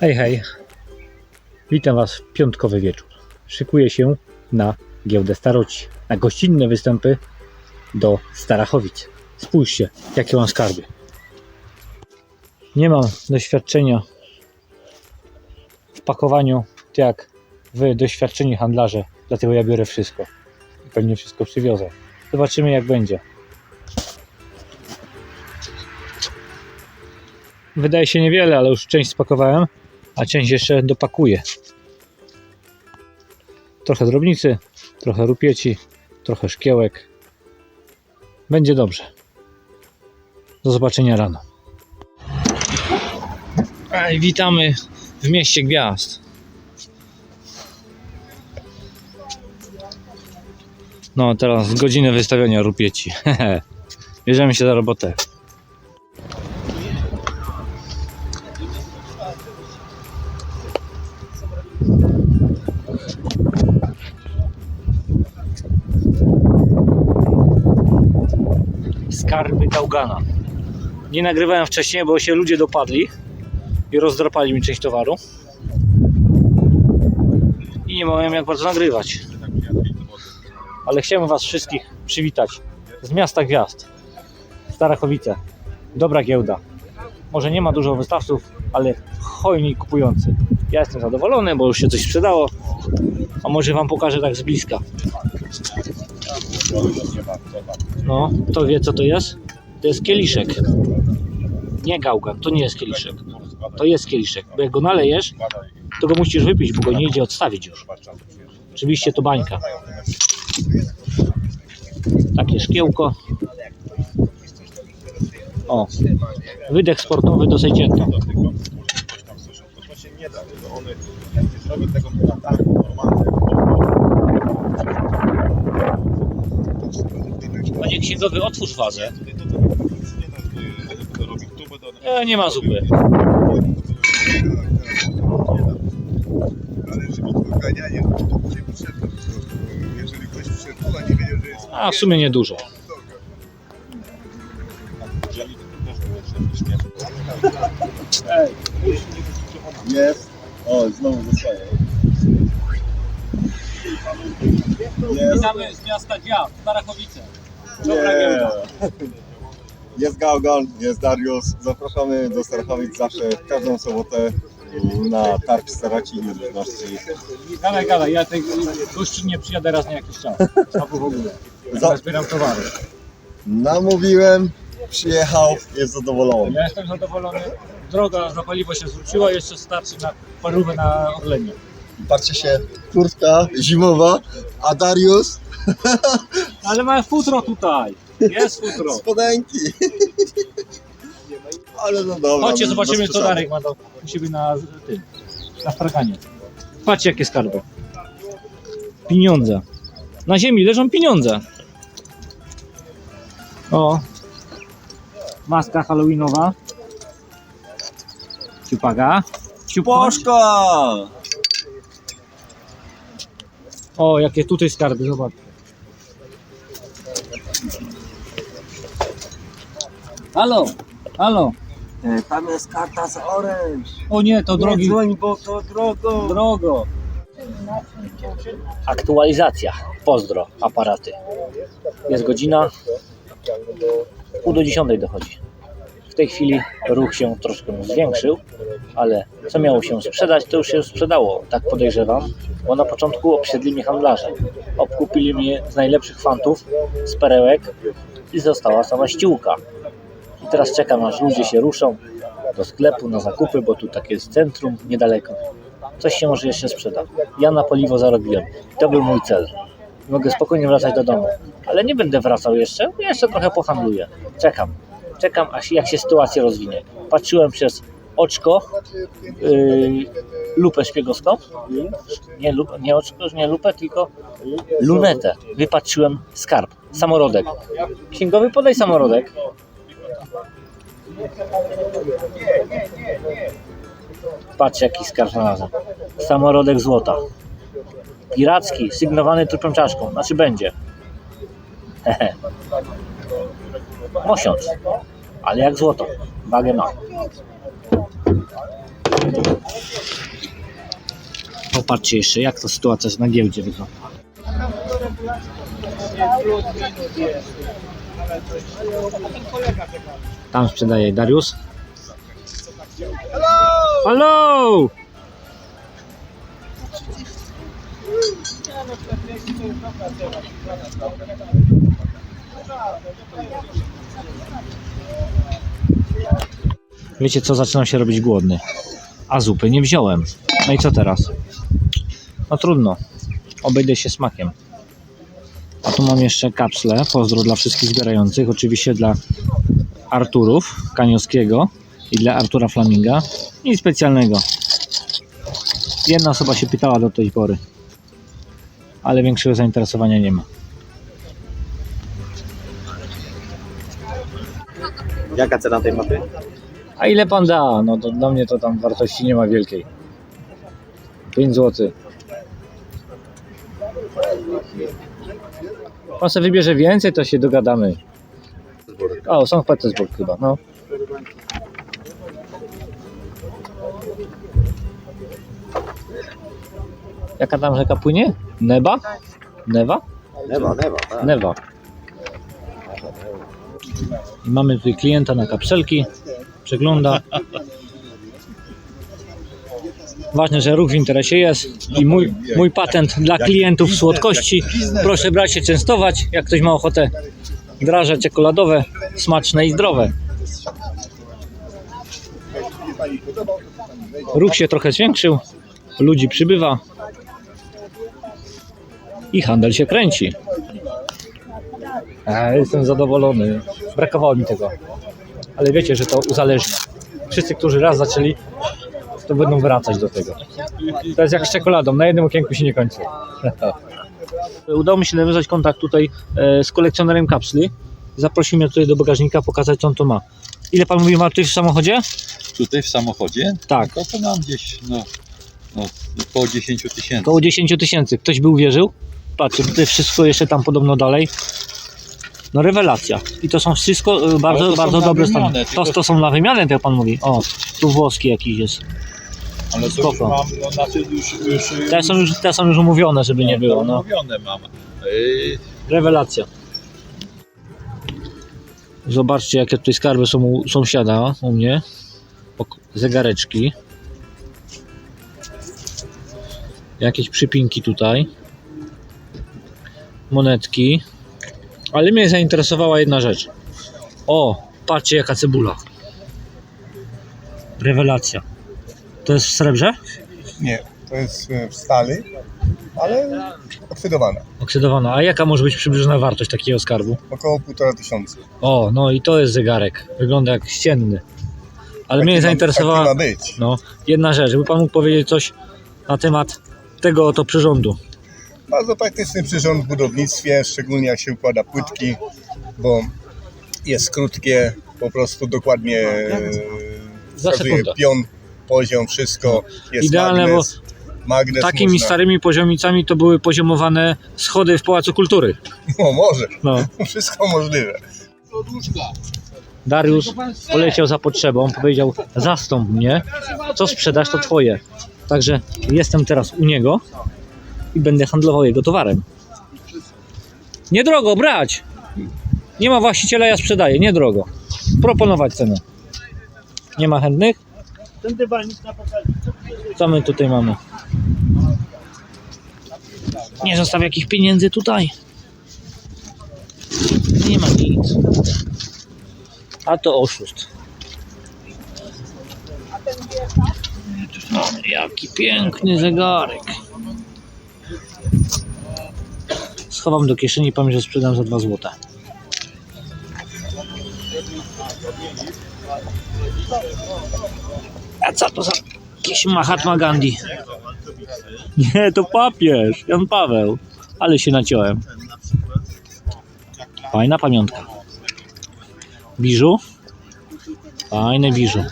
Hej, hej. Witam Was w piątkowy wieczór. Szykuję się na giełdę staroci, na gościnne występy do Starachowic. Spójrzcie, jakie mam skarby. Nie mam doświadczenia w pakowaniu, tak jak Wy, doświadczeni handlarze, dlatego ja biorę wszystko. I pewnie wszystko przywiozę. Zobaczymy, jak będzie. Wydaje się niewiele, ale już część spakowałem, a część jeszcze dopakuję. Trochę drobnicy, trochę rupieci, trochę szkiełek. Będzie dobrze. Do zobaczenia rano. Witamy w mieście gwiazd. No, teraz godzinę wystawiania rupieci. Bierzemy się za robotę. Nie nagrywałem wcześniej, bo się ludzie dopadli i rozdrapali mi część towaru. I nie miałem jak bardzo nagrywać. Ale chciałem Was wszystkich przywitać z miasta gwiazd. Starachowice. Dobra giełda. Może nie ma dużo wystawców, ale hojni kupujący. Ja jestem zadowolony, bo już się coś sprzedało. A może Wam pokażę tak z bliska. No, kto wie co to jest? To jest kieliszek. Nie gałgan, to nie jest kieliszek. To jest kieliszek, bo jak go nalejesz, to go musisz wypić, bo go nie idzie odstawić już. Oczywiście to bańka. Takie szkiełko. O, wydech sportowy do sejcięta. To się nie da, bo one jak nie zrobią tego na targu normalnego. Panie księgowy, otwórz wazę. E, nie ma zupy. Ale żeby to nie potrzebne. Jeżeli ktoś przyszedł, a nie wiedział, że jest A w sumie niedużo. Jest. O, znowu zostaje. Witamy z miasta Gwiazd, Starachowice. Nie. Jest Gaugan, jest Dariusz. Zapraszamy do Starachowic zawsze w każdą sobotę na targ Staraci i ludności. Gadaj, gadaj, ja tej gościu nie przyjadę raz na jakiś czas. Albo w ogóle. Za- zbieram towary. Namówiłem, przyjechał, jest zadowolony. Ja jestem zadowolony. Droga za paliwo się zwróciła, jeszcze starczy na parówę na Orlenie. Patrzcie się, kurtka zimowa, a Dariusz Ale ma futro tutaj. Jest futro. spodenki. Ale no dobra. Chodźcie, bez zobaczymy co przesady. Darek ma do u siebie na tym, na straganie. Patrzcie jakie skarby. Pieniądze. Na ziemi leżą pieniądze. O. Maska halloweenowa. Ciupaga. Poszka! O, jakie tutaj skarby, zobacz. Halo, halo. E, Tam jest karta z Orange. O nie, to Nie drogi. dzwoń, bo to drogo. Drogo. Aktualizacja. Pozdro, aparaty. Jest godzina. Pół do dziesiątej dochodzi. W tej chwili ruch się troszkę zwiększył, ale co miało się sprzedać, to już się sprzedało, tak podejrzewam, bo na początku obsiedli mnie handlarze. Obkupili mnie z najlepszych fantów, z perełek i została sama ściółka. I teraz czekam, aż ludzie się ruszą do sklepu na zakupy, bo tu takie jest centrum niedaleko coś się może jeszcze sprzeda. Ja na paliwo zarobiłem. To był mój cel. Mogę spokojnie wracać do domu. Ale nie będę wracał jeszcze, jeszcze trochę pohandluję. Czekam. Czekam, aż jak się sytuacja rozwinie. Patrzyłem przez oczko, yy, lupę szpiegowską. Nie, lup, nie oczko, nie lupę, tylko lunetę. Wypatrzyłem skarb, samorodek. Księgowy, podaj samorodek. Patrz jaki skarb znalazłem. Samorodek złota. Piracki, sygnowany trupią czaszką. Znaczy będzie. Hehe. Mosiąc. Ale jak złoto. Wagę ma. Popatrzcie jeszcze, jak ta sytuacja na giełdzie wygląda. Tam sprzedaje Darius. Hello! Wiecie co, zaczynam się robić głodny. A zupy nie wziąłem. No i co teraz? No trudno. Obejdę się smakiem. A tu mam jeszcze kapsle. Pozdro dla wszystkich zbierających. Oczywiście dla Arturów Kaniowskiego i dla Artura Flaminga. Nic specjalnego. Jedna osoba się pytała do tej pory. Ale większego zainteresowania nie ma. Jaka cena tej mapy? A ile pan da? No to dla mnie to tam wartości nie ma wielkiej. 5 zł. Pan sobie wybierze więcej, to się dogadamy. O, Sankt Petersburg chyba, no. Jaka tam rzeka płynie? Neba? Newa? Newa, newa, tak. Newa. I mamy tutaj klienta na kapselki. Przegląda. Ważne, że ruch w interesie jest i mój, mój patent dla klientów słodkości. Proszę brać się częstować, jak ktoś ma ochotę. Draże czekoladowe, smaczne i zdrowe. Ruch się trochę zwiększył, ludzi przybywa i handel się kręci. A, jestem zadowolony. Brakowało mi tego. Ale wiecie, że to uzależnia. Wszyscy, którzy raz zaczęli, to będą wracać do tego. To jest jak z czekoladą. Na jednym okienku się nie kończy. Udało mi się nawiązać kontakt tutaj e, z kolekcjonerem kapsli. Zaprosił mnie tutaj do bagażnika pokazać, co on to ma. Ile pan mówi ma tutaj w samochodzie? Tutaj w samochodzie? Tak, To to mam gdzieś no, no, około 10 tysięcy. około 10 tysięcy. Ktoś by uwierzył? Patrzcie, tutaj wszystko jeszcze tam podobno dalej. No rewelacja. I to są wszystko e, bardzo, bardzo dobre wymianę, stany. To, to są na wymianę, tak jak pan mówi. O, tu włoski jakiś jest. Ale to spoko. już mam, no znaczy już, już Te są już, te są już umówione, żeby nie było. No. Mówione mam. Yy, Rewelacja. Zobaczcie, jakie tutaj skarby są u sąsiada, u mnie. Zegareczki. Jakieś przypinki tutaj. Monetki. Ale mnie zainteresowała jedna rzecz. O, patrzcie jaka cebula. Rewelacja. To jest w srebrze? Nie, to jest e, w stali, ale oksydowana. Oksydowana. A jaka może być przybliżona wartość takiego skarbu? Około półtora tysiąca. O, no i to jest zegarek. Wygląda jak ścienny. Ale mnie Taki ma- zainteresowała ma być. no, jedna rzecz. Żeby pan mógł powiedzieć coś na temat tego oto przyrządu. Bardzo praktyczny przyrząd w budownictwie, szczególnie jak się układa płytki, bo jest krótkie, po prostu dokładnie e, Za wskazuje sekundę. pion, poziom, wszystko. Jest Idealne, magnes, magnes Takimi można. starymi poziomicami to były poziomowane schody w Pałacu Kultury. O, może, No. wszystko możliwe. Dariusz poleciał za potrzebą, powiedział zastąp mnie, co sprzedasz to twoje. Także jestem teraz u niego i będę handlował jego towarem. Niedrogo brać! Nie ma właściciela, ja sprzedaję, niedrogo. Proponować cenę. Nie ma chętnych? Co my tutaj mamy? Nie zostaw jakichś pieniędzy tutaj. Nie ma nic. A to oszust. Jaki piękny zegarek. Schowam do kieszeni powiem, że sprzedam za 2 złote. A co to za jakiś Mahatma Gandhi? Nie, to papież, Jan Paweł. Ale się naciąłem. Fajna pamiątka. Biżu? Fajne biżu.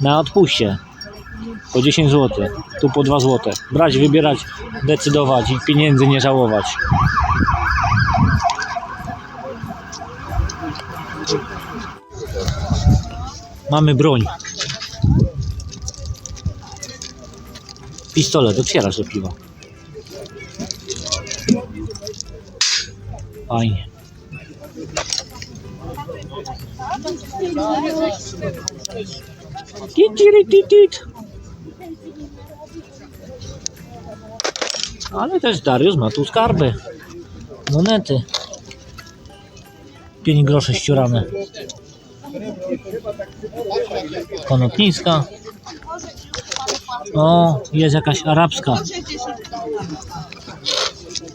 Na odpuście. Po 10 zł. Tu po 2 zł. Brać, wybierać, decydować i pieniędzy nie żałować. Mamy broń. Pistolet, otwierasz do piwa. Fajnie. Titiritit. Ale też Dariusz ma tu skarby. Monety. 5 groszy ściurane. Konopnicka. O, jest jakaś arabska.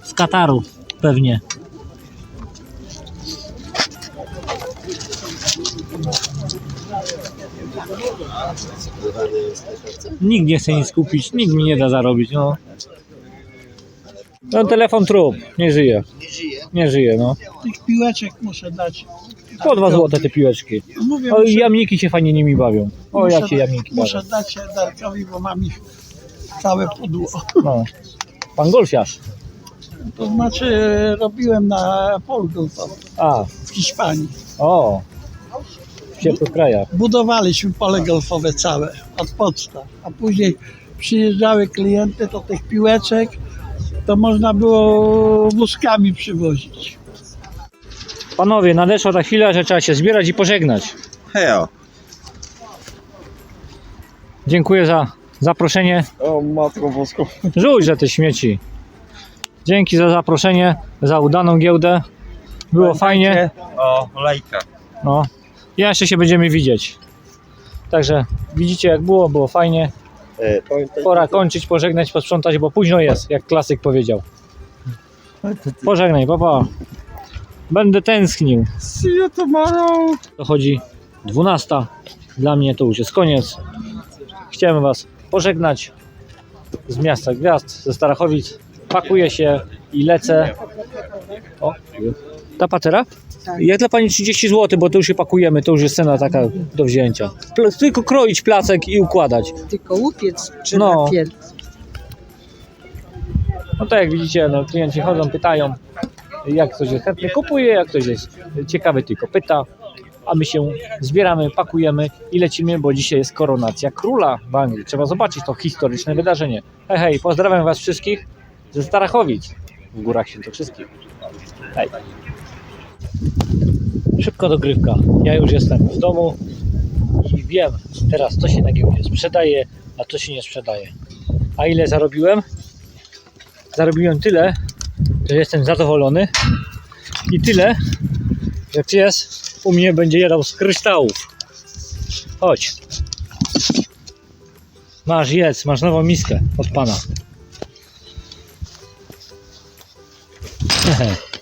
Z Kataru pewnie. Nikt nie chce nic kupić, nikt mi nie da zarobić, no. No telefon trup, nie żyje. Nie żyje? Nie żyje, no. tych piłeczek muszę dać. Po dwa złote te piłeczki. Mówię, O, muszę, jamniki się fajnie nimi bawią. O, muszę, jak się jamniki muszę bawią. dać Darkowi, bo mam ich całe pudło. No. Pan golfiarz. To znaczy robiłem na polu golfowym A, w Hiszpanii. o. W ciepłych krajach. Budowaliśmy pole golfowe całe od podstaw, a później przyjeżdżały klienty do tych piłeczek, to można było wózkami przywozić. Panowie, nadeszła ta chwila, że trzeba się zbierać i pożegnać. Hejo. Dziękuję za zaproszenie. O matko boską. Rzuć za te śmieci. Dzięki za zaproszenie, za udaną giełdę. Było fajnie. O, lajka. No. Jeszcze się będziemy widzieć. Także widzicie jak było, było fajnie. E, pamiętaj, Pora kończyć, pożegnać, posprzątać, bo późno jest, jak klasyk powiedział. Pożegnaj, papa. Będę tęsknił. See you tomorrow! Dochodzi 12. Dla mnie to już jest koniec. Chciałem Was pożegnać z miasta gwiazd, ze Starachowic. Pakuję się i lecę. O, ta patera? Jak dla Pani 30 zł, bo to już się pakujemy, to już jest cena taka do wzięcia. Pl- Tylko kroić placek i układać. Tylko łupiec czy No. no. napier... No tak jak widzicie, no, klienci chodzą, pytają, jak ktoś jest chętny kupuje, jak ktoś jest ciekawy tylko pyta, a my się zbieramy, pakujemy i lecimy, bo dzisiaj jest koronacja króla w Anglii. Trzeba zobaczyć to historyczne wydarzenie. Hej, hej, pozdrawiam Was wszystkich ze Starachowic w Górach Świętokrzyskich. Hej. Szybko dogrywka. Ja już jestem w domu i wiem teraz, co się na giełdzie sprzedaje, a co się nie sprzedaje. A ile zarobiłem? zarobiłem tyle, że jestem zadowolony i tyle, że pies u mnie będzie jadał z kryształów. Chodź. Masz jedz, masz nową miskę od pana.